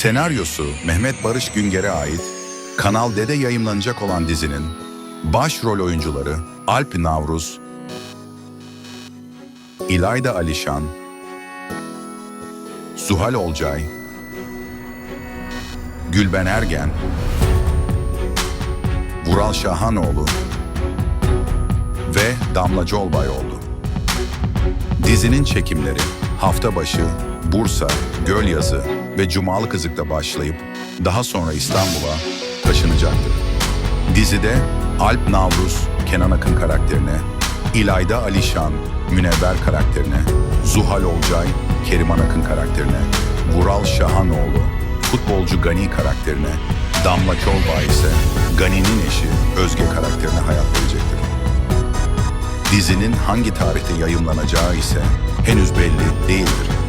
Senaryosu Mehmet Barış Günger'e ait Kanal D'de yayımlanacak olan dizinin başrol oyuncuları Alp Navruz, İlayda Alişan, Suhal Olcay, Gülben Ergen, Vural Şahanoğlu ve Damla Colbay oldu. Dizinin çekimleri hafta başı Bursa, Gölyazı ve Cumalı Kızık'ta başlayıp daha sonra İstanbul'a taşınacaktır. Dizide Alp Navruz, Kenan Akın karakterine, İlayda Alişan, Münevver karakterine, Zuhal Olcay, Keriman Akın karakterine, Vural Şahanoğlu, futbolcu Gani karakterine, Damla Çolbay ise Gani'nin eşi Özge karakterine hayat verecektir. Dizinin hangi tarihte yayımlanacağı ise henüz belli değildir.